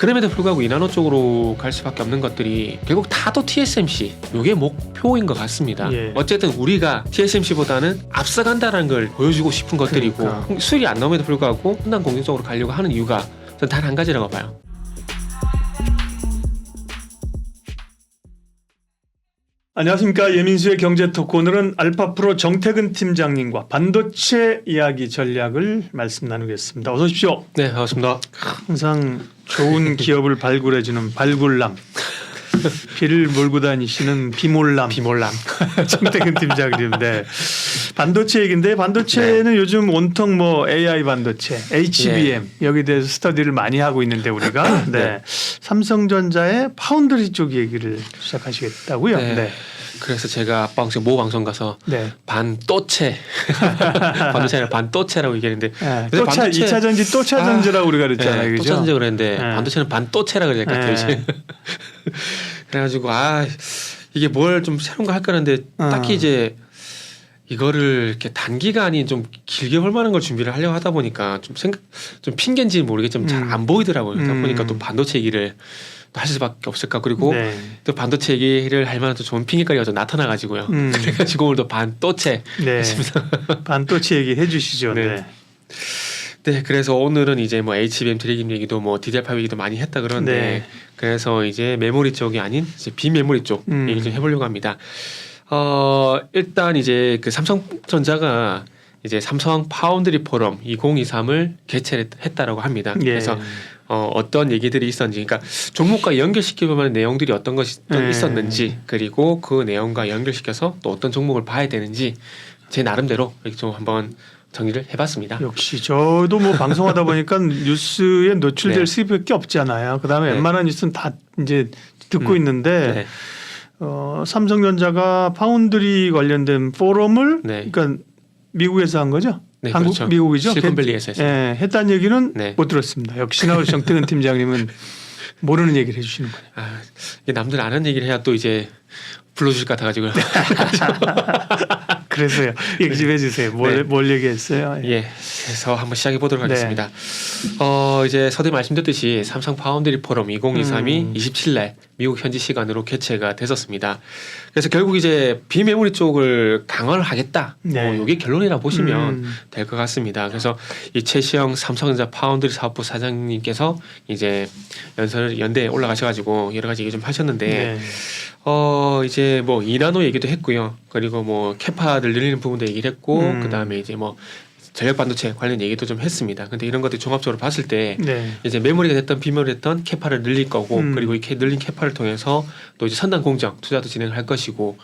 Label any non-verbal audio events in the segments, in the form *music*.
그럼에도 불구하고 이나노 쪽으로 갈 수밖에 없는 것들이 결국 다도 TSMC 요게 목표인 것 같습니다. 예. 어쨌든 우리가 TSMC보다는 앞서간다는 걸 보여주고 싶은 것들이고 그러니까. 수율이 안 나옴에도 불구하고 혼란 공격적으로 가려고 하는 이유가 전 단 한 가지라고 봐요. 안녕하십니까 예민수의 경제 토크 오늘은 알파프로 정태근 팀장님과 반도체 이야기 전략을 말씀 나누겠습니다. 어서 오십시오. 네, 반갑습니다. 항상 좋은 *laughs* 기업을 발굴해주는 발굴남. 비를 몰고 다니시는 비몰남 비몰람. *laughs* 정태근 팀장님인데 반도체 얘기인데 반도체는 요즘 온통 뭐 AI 반도체, HBM 여기 대해서 스터디를 많이 하고 있는데 우리가 네. 네. 삼성전자의 파운드리 쪽 얘기를 시작하시겠다고요. 네. 네. 그래서 제가 방송 모 방송 가서 네. 반또체 *laughs* 반도체 아니라 반또체라고 얘기했는데 네. 또차 반도체- 2차 전지 또차 전지라고 우리가 그랬잖아요. 네, 그죠? 또차전지 그랬는데 네. 반도체는 반또체라 그래야 될것 같아요. 네. 이제. *laughs* 그래가지고 아 이게 뭘 좀 새로운 거할 거는데 어. 딱히 이제 이거를 이렇게 단기간이 좀 길게 볼 만한 걸 준비를 하려고 하다 보니까 좀 생각 좀 핑계인지 모르겠지만 잘 음. 안 보이더라고요. 그러다 음. 보니까 또 반도체 얘기를 또할 수밖에 없을까 그리고 네. 또 반도체 얘기를 할 만한 또 좋은 핑계거리가 좀 나타나가지고요. 음. *laughs* 그래가지고 오늘도 반도체 네. *laughs* 반도체 얘기 해 주시죠. 네. 네. 네, 그래서 오늘은 이제 뭐 HBM 드래깅 얘기도 뭐 DDR5 얘기도 많이 했다 그러는데 네. 그래서 이제 메모리 쪽이 아닌 이제 비메모리 쪽 음. 얘기 좀 해보려고 합니다. 어 일단 이제 그 삼성전자가 이제 삼성 파운드리 포럼 2023을 개최했다라고 합니다. 예. 그래서 어, 어떤 얘기들이 있었는지, 그러니까 종목과 연결시킬 만한 내용들이 어떤 것이 또 네. 있었는지, 그리고 그 내용과 연결시켜서 또 어떤 종목을 봐야 되는지 제 나름대로 이렇게 좀 한번 정리를 해봤습니다. 역시 저도 뭐 방송하다 보니까 *laughs* 뉴스에 노출될 네. 수밖에 없잖아요. 그다음에 네. 웬만한 뉴스는 다 이제 듣고 음. 있는데 네, 어, 삼성전자가 파운드리 관련된 포럼을 네. 그러니까 미국에서 한 거죠? 네, 한국 그렇죠. 미국이죠? 했어요. 예, 했다는 얘기는 네. 못 들었습니다. 역시나 정태근 팀장님은 *laughs* 모르는 얘기를 해주시는 거예요. 아, 이게 남들 아는 얘기를 해야 또 이제 불러주실 것 같아가지고요. *laughs* 그래서요. 얘기 좀 해주세요. 뭘, 네. 뭘 얘기했어요? 예, 그래서 한번 시작해 보도록 네. 하겠습니다. 어 이제 서두에 말씀드렸듯이 삼성 파운드리 포럼 2023이 음. 27일 미국 현지 시간으로 개최가 됐었습니다. 그래서 결국 이제 비메모리 쪽을 강화를 하겠다. 네. 뭐 이게 결론이라 보시면 음. 될것 같습니다. 그래서 이 최시영 삼성전자 파운드리 사업부 사장님께서 이제 연설 연대에 올라가셔가지고 여러 가지 얘기 좀 하셨는데 네. 어 이제 뭐 이나노 얘기도 했고요. 그리고 뭐 캐파를 늘리는 부분도 얘기를 했고 음. 그 다음에 이제 뭐 전력 반도체 관련 얘기도 좀 했습니다. 근데 이런 것들 종합적으로 봤을 때 네. 이제 메모리가 됐던 비메모리 됐던 캐파를 늘릴 거고 음. 그리고 이렇게 늘린 캐파를 통해서 또 이제 선단 공정 투자도 진행할 것이고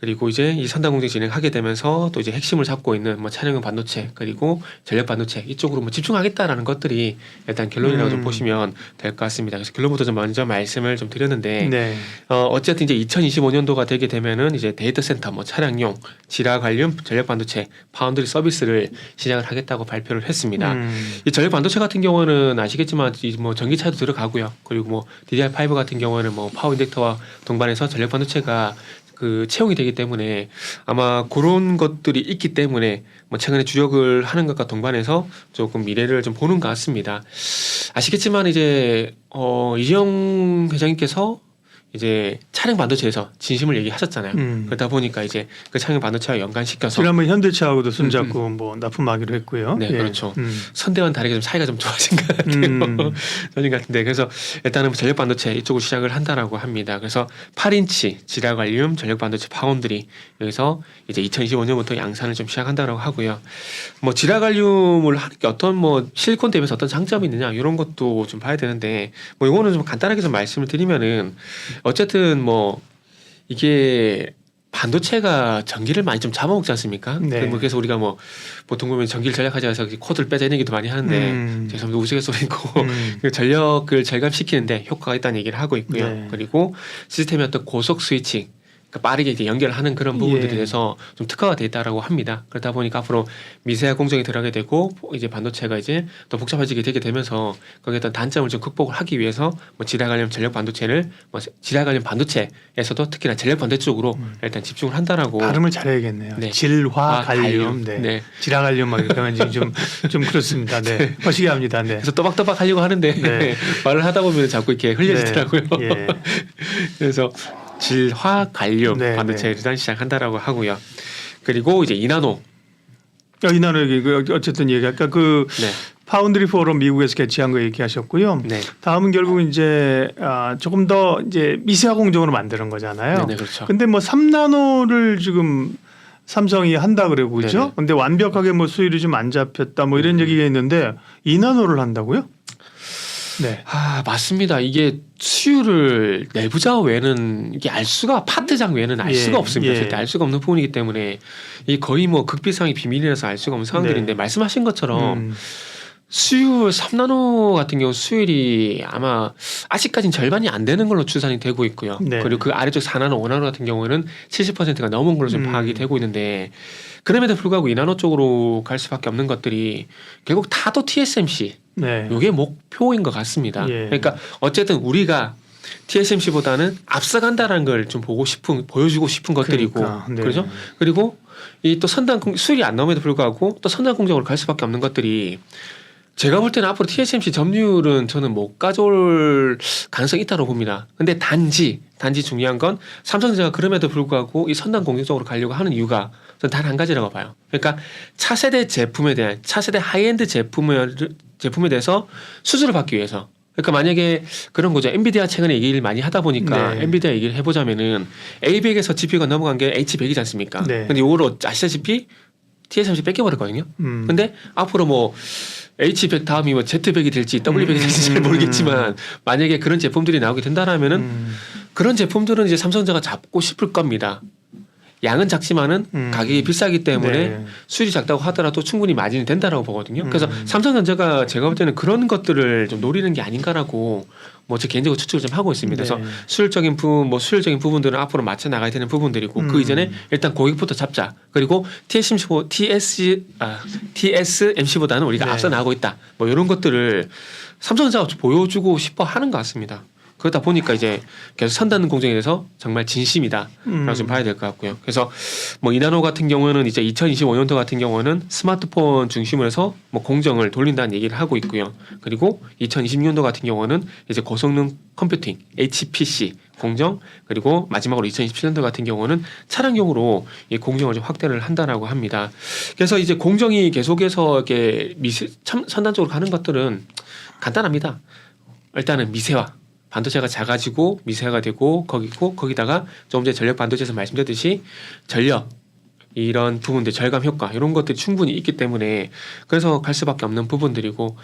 그리고 이제 이 선단 공정 진행하게 되면서 또 이제 핵심을 잡고 있는 뭐 차량용 반도체 그리고 전력 반도체 이쪽으로 뭐 집중하겠다라는 것들이 일단 결론이라고 좀 음. 보시면 될 것 같습니다. 그래서 결론부터 좀 먼저 말씀을 좀 드렸는데 네. 어, 어쨌든 이제 2025년도가 되게 되면은 이제 데이터 센터, 뭐 차량용, 지라 관련 전력 반도체, 파운드리 서비스를 시작을 하겠다고 발표를 했습니다. 음. 이 전력 반도체 같은 경우는 아시겠지만 이뭐 전기차도 들어가고요. 그리고 뭐 DDR5 같은 경우는 뭐 파워 인젝터와 동반해서 전력 반도체가 그 채용이 되기 때문에 아마 그런 것들이 있기 때문에 뭐 최근에 주력을 하는 것과 동반해서 조금 미래를 좀 보는 것 같습니다. 아시겠지만 이제 어 이정 회장님께서 이제 차량 반도체에서 진심을 얘기하셨잖아요. 음. 그러다 보니까 이제 그 차량 반도체와 연관시켜서 지난번 현대차하고도 손잡고 뭐 납품하기로 했고요. 네, 예. 그렇죠. 음. 선대와는 다르게 좀 사이가 좀 좋아진 것 같아요. 음. *laughs* 것 같은데 그래서 일단은 전력 반도체 이쪽으로 시작을 한다라고 합니다. 그래서 8인치 지라갈륨 전력 반도체 파운드리 여기서 이제 2025년부터 양산을 좀 시작한다라고 하고요. 뭐 지라갈륨을 하는 게 어떤 뭐 실리콘 대비해서 어떤 장점이 있느냐 이런 것도 좀 봐야 되는데 뭐 이거는 좀 간단하게 좀 말씀을 드리면은 어쨌든 뭐 이게 반도체가 전기를 많이 좀 잡아먹지 않습니까? 네. 뭐 그래서 우리가 뭐 보통 보면 전기를 절약하지 않아서 코드를 빼내기도 많이 하는데 음. 죄송합니다 우스갯소리고 음. *laughs* 그 전력을 절감시키는데 효과가 있다는 얘기를 하고 있고요. 네. 그리고 시스템의 어떤 고속 스위칭 빠르게 이제 연결하는 그런 부분들에 예. 대해서 좀 특화가 돼 있다라고 합니다. 그러다 보니까 앞으로 미세화 공정이 들어가게 되고 이제 반도체가 이제 더 복잡해지게 되게 되면서 거기에 어떤 단점을 좀 극복을 하기 위해서 뭐 지라 관련 전력 반도체를 뭐 지라 관련 반도체에서도 특히나 전력 반도체 쪽으로 일단 집중을 한다라고 음. 발음을 잘해야겠네요. 네. 질화 아, 갈륨, 갈륨. 네. 네. 지라 갈륨 막 이렇게 하면 좀, 좀 그렇습니다. 네. *laughs* 거시기 합니다. 네. 그래서 또박또박 하려고 하는데 네. *laughs* 말을 하다 보면 자꾸 이렇게 흘려지더라고요. 네. 예. *laughs* 그래서 질화 관륨 네, 반도체를 일단 시작한다라고 하고요. 그리고 이제 이나노 어, 이나노 얘기 그 어쨌든 얘기 아까 그 네. 파운드리 포럼 미국에서 개최한 거 얘기하셨고요. 네. 다음은 결국 이제 아, 조금 더 이제 미세화 공정으로 만드는 거잖아요. 네네 그렇죠. 근데 뭐 3나노를 지금 삼성이 한다 그러고 그죠? 네네. 근데 완벽하게 뭐 수율이 좀 안 잡혔다 뭐 이런 얘기가 있는데 2나노를 한다고요? 네. 아 맞습니다. 이게 수율을 내부자 외에는 이게 알 수가 파트장 외에는 알 예, 수가 없습니다. 예. 절대 알 수가 없는 부분이기 때문에 이 거의 뭐 극비상의 비밀이라서 알 수가 없는 상황들인데 네. 말씀하신 것처럼 음. 수율 3나노 같은 경우 수율이 아마 아직까지는 절반이 안 되는 걸로 추산이 되고 있고요. 네. 그리고 그 아래쪽 4나노, 5나노 같은 경우에는 70%가 넘은 걸로 좀 음. 파악이 되고 있는데 그럼에도 불구하고 2나노 쪽으로 갈 수밖에 없는 것들이 결국 다도 TSMC 네. 이게 목표인 것 같습니다. 예. 그러니까 어쨌든 우리가 TSMC보다는 앞서간다는 걸 좀 보고 싶은 보여주고 싶은 것들이고 그러니까, 네. 그렇죠. 그리고 이 또 선단 공 수율이 안 나옴에도 불구하고 또 선단 공정으로 갈 수밖에 없는 것들이 제가 볼 때는 앞으로 TSMC 점유율은 저는 못 가져올 가능성이 있다고 봅니다. 근데 단지 단지 중요한 건 삼성전자가 그럼에도 불구하고 이 선단 공정 쪽으로 가려고 하는 이유가 저는 단 한 가지라고 봐요. 그러니까 차세대 제품에 대한 차세대 하이엔드 제품에 제품에 대해서 수주를 받기 위해서. 그러니까 만약에 그런 거죠. 엔비디아 최근에 얘기를 많이 하다 보니까 네. 엔비디아 얘기를 해보자면은 A100에서 GPU가 넘어간 게 H100이지 않습니까? 네. 근데 이거로 아시다시피 TSMC 뺏겨버렸거든요. 음. 근데 앞으로 뭐 H100 다음이 뭐 Z100이 될지 W100이 될지 잘 음. 모르겠지만 만약에 그런 제품들이 나오게 된다라면은 음. 그런 제품들은 이제 삼성전자가 잡고 싶을 겁니다. 양은 작지만은 음. 가격이 비싸기 때문에 네. 수율이 작다고 하더라도 충분히 마진이 된다라고 보거든요. 그래서 음. 삼성전자가 제가 볼 때는 그런 것들을 좀 노리는 게 아닌가라고 뭐 제 개인적으로 추측을 좀 하고 있습니다. 네. 그래서 수율적인 부분, 뭐 수율적인 부분들은 앞으로 맞춰 나가야 되는 부분들이고 음. 그 이전에 일단 고객부터 잡자. 그리고 TSMC, TS, 아, TSMC보다는 우리가 네. 앞서 나가고 있다. 뭐 이런 것들을 삼성전자가 좀 보여주고 싶어 하는 것 같습니다. 그러다 보니까 이제 계속 선다는 공정에 대해서 정말 진심이다라고 음. 좀 봐야 될 것 같고요. 그래서 뭐 이나노 같은 경우는 이제 2025년도 같은 경우는 스마트폰 중심으로 해서 뭐 공정을 돌린다는 얘기를 하고 있고요. 그리고 2026년도 같은 경우는 이제 고성능 컴퓨팅 HPC 공정 그리고 마지막으로 2027년도 같은 경우는 차량용으로 이 공정을 좀 확대를 한다라고 합니다. 그래서 이제 공정이 계속해서 이렇게 미세 참 선단적으로 가는 것들은 간단합니다. 일단은 미세화 반도체가 작아지고 미세화가 되고 거기고 거기다가 조금 전에 전력 반도체에서 말씀드렸듯이 전력 이런 부분들 절감 효과 이런 것들이 충분히 있기 때문에 그래서 갈 수밖에 없는 부분들이고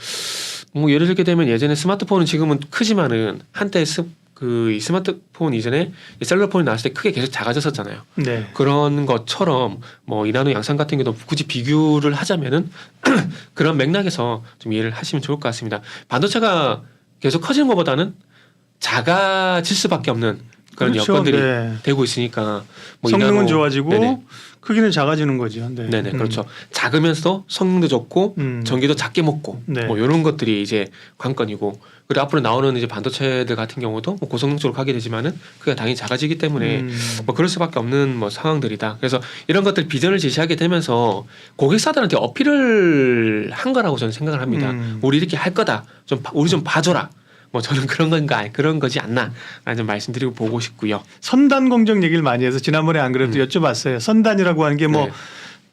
뭐 예를 들게 되면 예전에 스마트폰은 지금은 크지만은 한때 스, 그이 스마트폰 이전에 이 셀룰폰이 나왔을 때 크게 계속 작아졌었잖아요. 네. 그런 것처럼 뭐 이나노 양산 같은 경우도 굳이 비교를 하자면은 *clears throat* 그런 맥락에서 좀 이해를 하시면 좋을 것 같습니다. 반도체가 계속 커지는 것보다는 작아질 수밖에 없는 그런 그렇죠. 여건들이 네. 되고 있으니까 뭐 성능은 좋아지고 네네. 크기는 작아지는 거죠. 네. 네네 음. 그렇죠. 작으면서 성능도 좋고 음. 전기도 작게 먹고 네. 뭐 이런 것들이 이제 관건이고 그리고 앞으로 나오는 이제 반도체들 같은 경우도 뭐 고성능 쪽으로 가게 되지만은 그게 당연히 작아지기 때문에 음. 뭐 그럴 수밖에 없는 뭐 상황들이다. 그래서 이런 것들 비전을 제시하게 되면서 고객사들한테 어필을 한 거라고 저는 생각을 합니다. 음. 우리 이렇게 할 거다. 좀 봐- 우리 좀 봐줘라. 뭐 저는 그런 건가 그런 거지 않나라는 좀 말씀드리고 보고 싶고요. 선단 공정 얘기를 많이 해서 지난번에 안 그래도 여쭤봤어요. 선단이라고 하는 게뭐 네.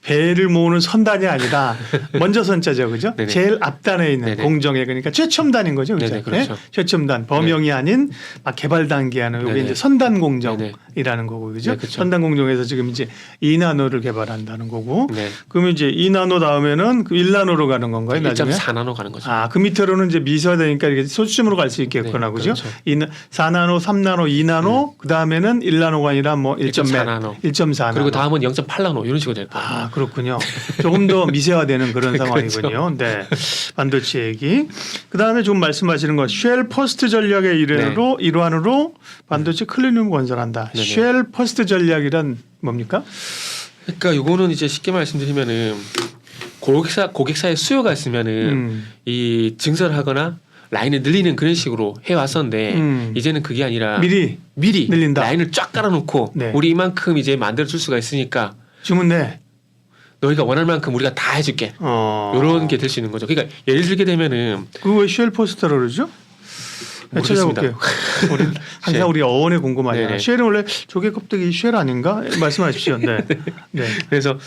배를 모으는 선단이 아니라 *laughs* 먼저 선자죠, 그죠? 네네. 제일 앞단에 있는 네네. 공정에 그러니까 최첨단인 거죠, 그죠? 네네, 그렇죠. 최첨단 범용이 아닌 막 개발 단계 하는 이게 네네. 이제 선단 공정이라는 거고, 그죠? 네, 그렇죠. 선단 공정에서 지금 이제 2나노를 개발한다는 거고, 네. 그러면 이제 2나노 다음에는 그 1나노로 가는 건가요, 나중에? 1.4나노 가는 거죠. 아, 그 밑으로는 이제 미세화되니까 이렇게 소수점으로 갈 수 있겠구나, 네, 그죠? 그렇죠. 음. 이 4나노, 3나노, 2나노, 그 다음에는 1나노가 아니라 뭐 1.4, 1.4나노. 1.4나노. 그리고 다음은 0.8나노 이런 식으로 될 거예요. 아, 그렇군요. 조금 더 미세화되는 *laughs* 그런 그렇죠. 상황이군요. 네. 반도체 얘기. 그 다음에 좀 말씀하시는 건 쉘 퍼스트 전략의 일환으로, 일환으로 반도체 클린룸 건설한다. 네네. 쉘 퍼스트 전략이란 뭡니까? 그러니까 요거는 이제 쉽게 말씀드리면은 고객사 고객사의 수요가 있으면은 음. 이 증설하거나 라인을 늘리는 그런 식으로 해 왔었는데 음. 이제는 그게 아니라 미리 미리 늘린다. 라인을 쫙 깔아놓고 네. 우리 이만큼 이제 만들어 줄 수가 있으니까 주문 내. 너희가 원할 만큼 우리가 다 해줄게. 어. 이런 게 될 수 있는 거죠. 그러니까 예를 들게 되면은 그왜쉘 퍼스트라고 그러죠? 네, 모르겠습니다. 찾아볼게요. *laughs* 우리 항상 쉘. 우리 어원에 궁금하잖아요. 네네. 쉘은 원래 조개 껍데기 쉘 아닌가? 말씀하십시오. *laughs* 네. 네. 그래서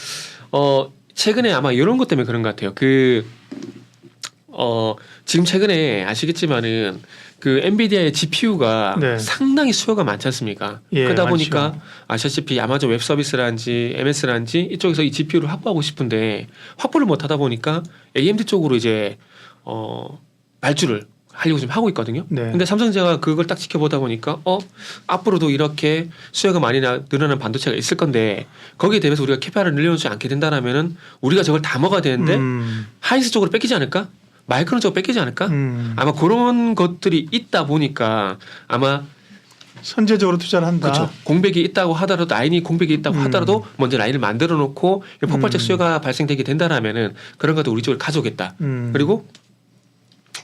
어 최근에 아마 이런 것 때문에 그런 것 같아요. 그 어, 지금 최근에 아시겠지만은 그 엔비디아의 GPU가 네. 상당히 수요가 많지 않습니까? 예, 그러다 많죠. 보니까 아시다시피 아마존 웹 서비스라든지 MS라든지 이쪽에서 이 GPU를 확보하고 싶은데 확보를 못 하다 보니까 AMD 쪽으로 이제 어 발주를 하려고 지금 하고 있거든요. 네. 근데 삼성제가 그걸 딱 지켜보다 보니까 어 앞으로도 이렇게 수요가 많이 나, 늘어나는 반도체가 있을 건데 거기에 대해서 우리가 캐파를 늘려놓지 않게 된다라면은 우리가 저걸 다 먹어야 되는데 음. 하이스 쪽으로 뺏기지 않을까? 마이크론 쪽으로 뺏기지 않을까? 음. 아마 그런 것들이 있다 보니까 아마 선제적으로 투자를 한다. 그렇죠. 공백이 있다고 하더라도 라인이 공백이 있다고 음. 하더라도 먼저 라인을 만들어 놓고 이런 폭발적 음. 수요가 발생되게 된다라면은 그런 것도 우리 쪽으로 가져오겠다. 음. 그리고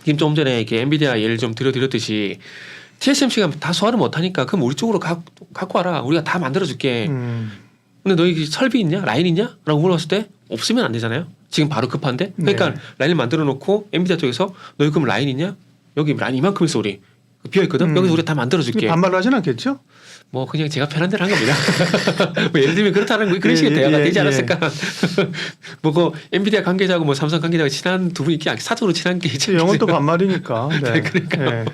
지금 좀 전에 이렇게 엔비디아 예를 좀 들어드렸듯이 TSMC가 다 소화를 못하니까 그럼 우리 쪽으로 가, 갖고 와라. 우리가 다 만들어줄게. 음. 근데 너희 설비 있냐? 라인 있냐? 라고 물어봤을 때 없으면 안 되잖아요. 지금 바로 급한데? 그러니까 네. 라인을 만들어 놓고 엔비디아 쪽에서 너희 그럼 라인 있냐? 여기 라인 이만큼 있어 우리. 비어 있거든. 음. 여기서 우리 다 만들어 줄게. 반발로 하진 않겠죠? 뭐 그냥 제가 편한 대로 한 겁니다. *laughs* 뭐 예를 들면 그렇다는 거 그런 예, 식의 예, 대화가 예, 되지 예. 않았을까? *laughs* 뭐그 엔비디아 관계자하고 뭐 삼성 관계자가 친한 두 분이 있기 사적으로 친한 게 있죠. 영어는 또 반말이니까. *laughs* 네. 그러니까요.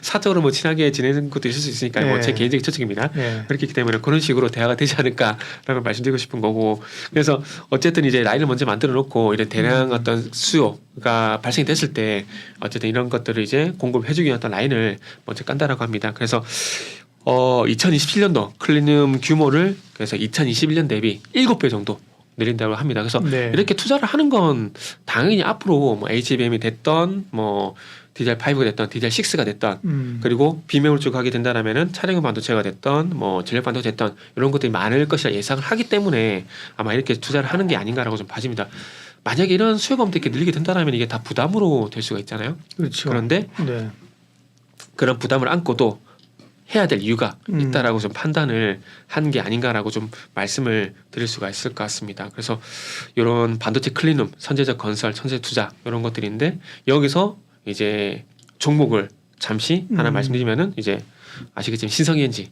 사적으로 뭐 친하게 지내는 것도 있을 수 있으니까 뭐 예. 제 개인적인 처측입니다. 예. 그렇기 때문에 그런 식으로 대화가 되지 않을까라는 말씀드리고 싶은 거고 그래서 어쨌든 이제 라인을 먼저 만들어 놓고 이런 음. 대량 어떤 수요가 발생이 됐을 때 어쨌든 이런 것들을 이제 공급해 주기 위한 어떤 라인을 먼저 깐다라고 합니다. 그래서 어 2027년도 클리늄 규모를 그래서 2021년 대비 7배 정도 늘린다고 합니다. 그래서 네. 이렇게 투자를 하는 건 당연히 앞으로 뭐 HBM이 됐던 뭐 DDR5가 됐던 DDR6가 됐던 음. 그리고 비메모리 쪽 하게 된다라면은 차량용 반도체가 됐던 뭐 전력 반도체 됐던 이런 것들이 많을 것이라 예상을 하기 때문에 아마 이렇게 투자를 하는 게 아닌가라고 좀 봐집니다. 만약에 이런 수요가 없는데 이렇게 늘리게 된다라면 이게 다 부담으로 될 수가 있잖아요. 그렇죠. 그런데 네. 그런 부담을 안고도 해야 될 이유가 음. 있다라고 좀 판단을 한 게 아닌가라고 좀 말씀을 드릴 수가 있을 것 같습니다. 그래서 이런 반도체 클린룸, 선제적 건설, 선제 투자 이런 것들인데 여기서 이제 종목을 잠시 하나 음. 말씀드리면은 이제 아시겠지만 신성이엔지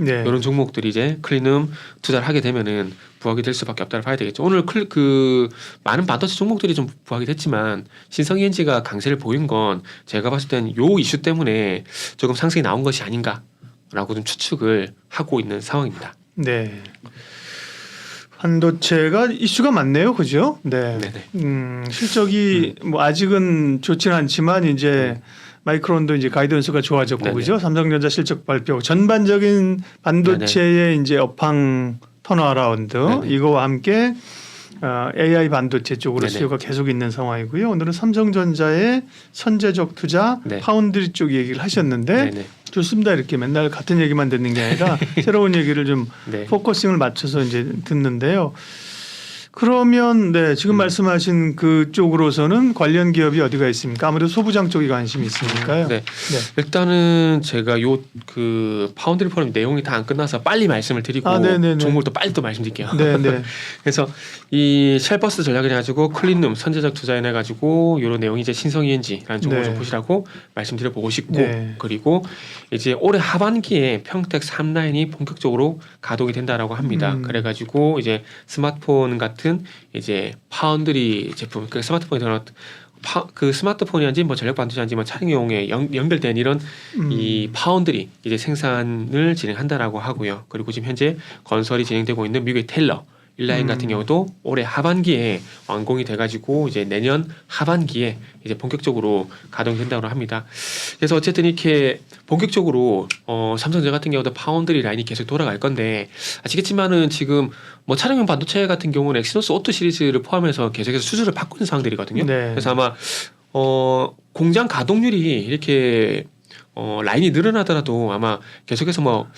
네. 이런 종목들이 이제 클린룸 투자를 하게 되면은 부각이 될 수밖에 없다를 봐야 되겠죠. 오늘 클, 그 많은 반도체 종목들이 좀 부각이 됐지만 신성이엔지가 강세를 보인 건 제가 봤을 땐 요 이슈 때문에 조금 상승이 나온 것이 아닌가라고 좀 추측을 하고 있는 상황입니다. 네. 반도체가 이슈가 많네요, 그죠? 네. 네네. 음, 실적이 뭐 아직은 좋지는 않지만 이제 마이크론도 이제 가이던스가 좋아졌고 네네. 그죠? 삼성전자 실적 발표 전반적인 반도체의 이제 업황 턴어라운드 네네. 이거와 함께 어, AI 반도체 쪽으로 네네. 수요가 계속 있는 상황이고요. 오늘은 삼성전자의 선제적 투자 네. 파운드리 쪽 얘기를 하셨는데 네네. 좋습니다. 이렇게 맨날 같은 얘기만 듣는 게 아니라 *laughs* 새로운 얘기를 좀 네. 포커싱을 맞춰서 이제 듣는데요. 그러면 네 지금 음. 말씀하신 그쪽으로서는 관련 기업이 어디가 있습니까? 아무래도 소부장 쪽이 관심이 있으니까요. 네. 일단은 제가 요 그 파운드리 포럼 내용이 다 안 끝나서 빨리 말씀을 드리고 아, 네네네. 종목을 또 빨리 또 말씀드릴게요. 네, 네. *laughs* 그래서 이 쉘버스 전략을 해가지고 클린룸 선제적 투자해 가지고 이런 내용이 이제 신성이엔지라는 종목을 네. 좀 보시라고 말씀드려 보고 싶고 네. 그리고 이제 올해 하반기에 평택 3라인이 본격적으로 가동이 된다라고 합니다. 음. 그래가지고 이제 스마트폰 같은 이제 파운드리 제품 그 스마트폰에 들어 파, 그 스마트폰이란지 뭐 전력 반도체인지 뭐 차량용에 연, 연결된 이런 음. 이 파운드리 이제 생산을 진행한다라고 하고요. 그리고 지금 현재 건설이 진행되고 있는 미국의 텔러 일라인 음. 같은 경우도 올해 하반기에 완공이 돼가지고 이제 내년 하반기에 이제 본격적으로 가동된다고 합니다. 그래서 어쨌든 이렇게 본격적으로 어, 삼성전자 같은 경우도 파운드리 라인이 계속 돌아갈 건데 아시겠지만은 지금 뭐 차량용 반도체 같은 경우는 엑시노스 오토 시리즈를 포함해서 계속해서 수주를 받고 있는 상황들이거든요. 네. 그래서 아마 어 공장 가동률이 이렇게 어 라인이 늘어나더라도 아마 계속해서 뭐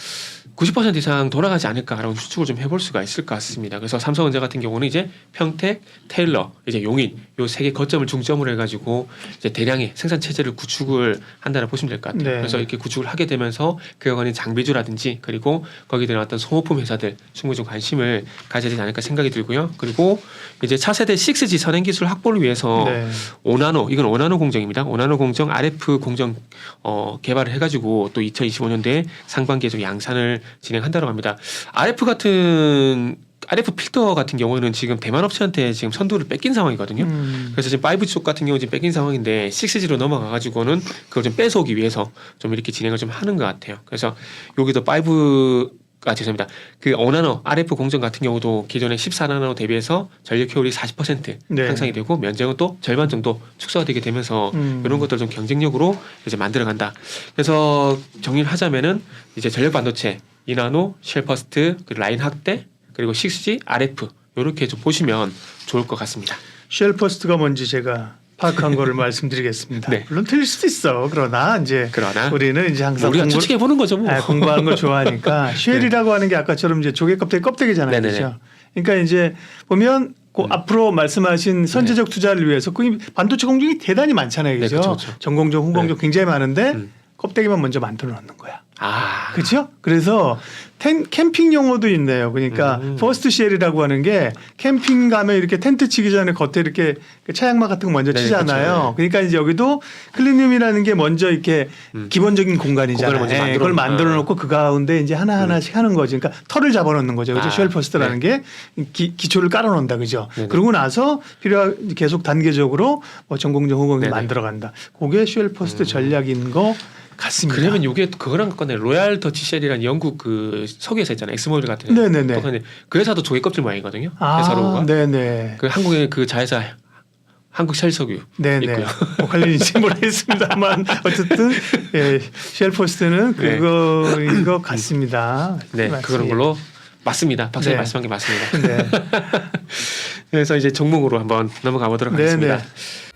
90% 이상 돌아가지 않을까라는 추측을 좀 해볼 수가 있을 것 같습니다. 그래서 삼성전자 같은 경우는 이제 평택, 테일러, 이제 용인 요 세 개 거점을 중점으로 해가지고 이제 대량의 생산 체제를 구축을 한다고 보시면 될 것 같아요. 네. 그래서 이렇게 구축을 하게 되면서 그에 관한 장비주라든지 그리고 거기에 어떤 소모품 회사들 충분히 좀 관심을 가져야 되지 않을까 생각이 들고요. 그리고 이제 차세대 6G 선행 기술 확보를 위해서 네. 오나노 이건 오나노 공정입니다. 오나노 공정 RF 공정 어, 개발을 해가지고 또 2025년도에 상반기에 좀 양산을 진행한다고 합니다. RF 같은 RF 필터 같은 경우에는 지금 대만 업체한테 지금 선두를 뺏긴 상황이거든요. 음. 그래서 지금 5G 쪽 같은 경우 지금 뺏긴 상황인데 6G로 넘어가 가지고는 그걸 좀 뺏어오기 위해서 좀 이렇게 진행을 좀 하는 것 같아요. 그래서 여기도 5아 죄송합니다. 그 오나노 RF 공정 같은 경우도 기존의 14나노 대비해서 전력 효율이 40% 네. 향상이 되고 면적은 또 절반 정도 축소가 되게 되면서 음. 이런 것들 좀 경쟁력으로 이제 만들어 간다. 그래서 정리를 하자면은 이제 전력 반도체 이나노, 쉘퍼스트, 그리고 라인 확대 그리고 6G, RF 이렇게 좀 보시면 좋을 것 같습니다. 쉘퍼스트가 뭔지 제가 파악한 거를 *laughs* 말씀드리겠습니다. 네. 물론 틀릴 수도 있어. 그러나 이제 그러나 우리는 이제 항상 우리가 추측해 보는 거죠 뭐. 아, 공부하는 걸 좋아하니까 *laughs* 쉘이라고 하는 게 아까처럼 이제 조개 껍데기 껍데기잖아요. 네네네. 그렇죠? 그러니까 이제 보면 그 앞으로 말씀하신 선제적 투자를 위해서 그 반도체 공정이 대단히 많잖아요. 네, 그죠? 그쵸, 그쵸. 전공정, 후공정 굉장히 많은데 음. 껍데기만 먼저 만들어 놓는 거야. 아, 그렇죠? 그래서 텐, 캠핑 용어도 있네요. 그러니까 음. 퍼스트 쉘이라고 하는 게 캠핑 가면 이렇게 텐트 치기 전에 겉에 이렇게 그 차양막 같은 거 먼저 네, 치잖아요. 그렇죠. 그러니까 이제 여기도 클리늄이라는 게 먼저 이렇게 음. 기본적인 공간이잖아요. 예, 만들어 그걸. 만들어 놓고 그 가운데 이제 하나 하나씩 하는 거죠. 그러니까 털을 잡아 놓는 거죠. 그죠? 아, 쉘 퍼스트라는 게 기, 기초를 깔아 놓는다. 그죠? 네네. 그러고 나서 필요한 계속 단계적으로 뭐 후공정 네네. 만들어 간다. 그게 쉘 퍼스트 음. 전략인 거 같습니다. 그러면 요게 그거랑 같네. 로얄 더치 쉘이라는 영국 그 석유회사 있잖아요. 엑스모빌 같은. 애. 네네네. 그 회사도 조개 껍질 모양이거든요. 아, 회사로가. 네네. 그 한국의 그 자회사 한국 쉘석유 네네. 있고요. 뭐 모르겠습니다만 *laughs* 어쨌든 예, 쉘포스트는 네. 그거인 것 같습니다. 네, 맞습니다. 그런 걸로 맞습니다. 박사님 네. 말씀한 게 맞습니다. 네. *laughs* 그래서 이제 종목으로 한번 넘어가 보도록 네, 하겠습니다. 네.